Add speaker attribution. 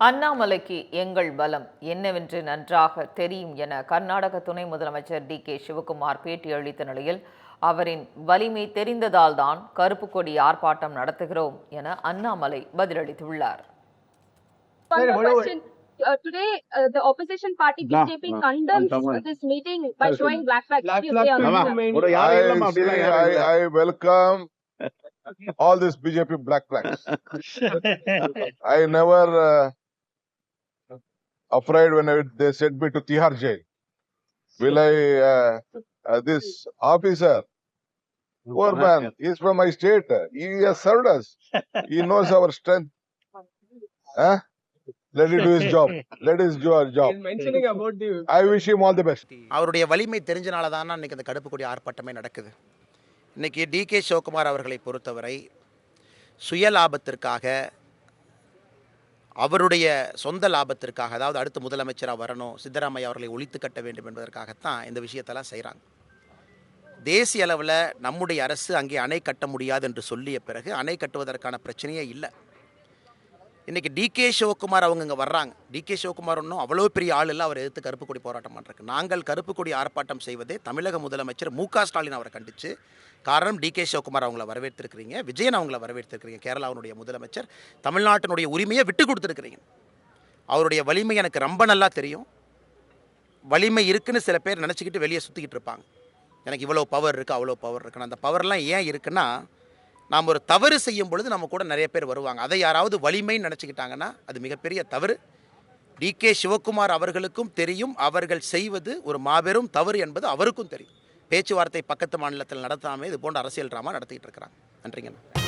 Speaker 1: அண்ணாமலைக்கு எங்கள் பலம் என்னவென்று நன்றாக தெரியும் என கர்நாடக துணை முதலமைச்சர் டி கே சிவகுமார் பேட்டியளித்த நிலையில் அவரின் வலிமை தெரிந்ததால் தான் கருப்பு கொடி ஆர்ப்பாட்டம் நடத்துகிறோம் என Annamalai பதிலளித்துள்ளார்.
Speaker 2: Uh, today, uh, the opposition party BJP
Speaker 3: nah,
Speaker 2: condemns this meeting by showing black.
Speaker 3: Black flag
Speaker 4: I. I, I welcome all this BJP black flags. I never uh, afraid when I, they sent me to Tihar jail. Will I? Uh, uh, this officer, poor man, he's from my state. He has served us. He knows our strength. Huh? Let him do his job. Let his do our job.
Speaker 3: He's mentioning about the
Speaker 4: I wish him all the best.
Speaker 5: அவருடைய வலிமை தெரிஞ்சனால தானே இன்னைக்கு அந்த கடுப்பு கொடி ஆர்ப்பாட்டமே நடக்குது இன்னைக்கு D K Sivakumar அவர்களை பொறுத்தவரை சுய லாபத்திற்காக அவருடைய சொந்த லாபத்திற்காக அதாவது அடுத்த முதலமைச்சராக வரணும் சித்தராமையா அவர்களை ஒழித்து கட்ட வேண்டும் என்பதற்காகத்தான் இந்த விஷயத்தெல்லாம் செய்கிறாங்க தேசிய அளவில் நம்முடைய அரசு அங்கே அணை கட்ட முடியாது என்று சொல்லிய பிறகு அணை கட்டுவதற்கான பிரச்சனையே இல்லை. இன்றைக்கி டிகே சிவகுமார் அவங்க இங்கே வர்றாங்க. டிகே சிவகுமார் ஒன்றும் அவ்வளோ பெரிய ஆள் இல்லை அவர் எதிர்த்து கருப்பு கொடி போராட்டம் பண்ணுறக்கு நாங்கள் கருப்பு கொடி ஆர்ப்பாட்டம் செய்வதே தமிழக முதலமைச்சர் மு க ஸ்டாலின் அவரை கண்டித்து காரணம் டிகே சிவகுமார் அவங்கள வரவேற்றிருக்கிறீங்க. விஜயன் அவங்கள வரவேற்றிருக்கிறீங்க. கேரளாவினுடைய முதலமைச்சர் தமிழ்நாட்டினுடைய உரிமையை விட்டு கொடுத்துருக்கிறீங்க. அவருடைய வலிமை எனக்கு ரொம்ப நல்லா தெரியும். வலிமை இருக்குன்னு சில பேர் நினச்சிக்கிட்டு வெளியே சுற்றிக்கிட்டு இருப்பாங்க. எனக்கு இவ்வளோ பவர் இருக்குது அவ்வளோ பவர் இருக்குன்னு. அந்த பவர்லாம் ஏன் இருக்குன்னா நாம் ஒரு தவறு செய்யும் பொழுது நம்ம கூட நிறைய பேர் வருவாங்க. அதை யாராவது வலிமைன்னு நினச்சிக்கிட்டாங்கன்னா அது மிகப்பெரிய தவறு. டி. கே. சிவகுமார் அவர்களுக்கும் தெரியும். அவர்கள் செய்வது ஒரு மாபெரும் தவறு என்பது அவருக்கும் தெரியும். பேச்சுவார்த்தை பக்கத்து மாநிலத்தில் நடத்தாமல் இது போன்ற அரசியல் ட்ராமா நடத்திக்கிட்டு இருக்கிறாங்க. நன்றிங்கண்ணா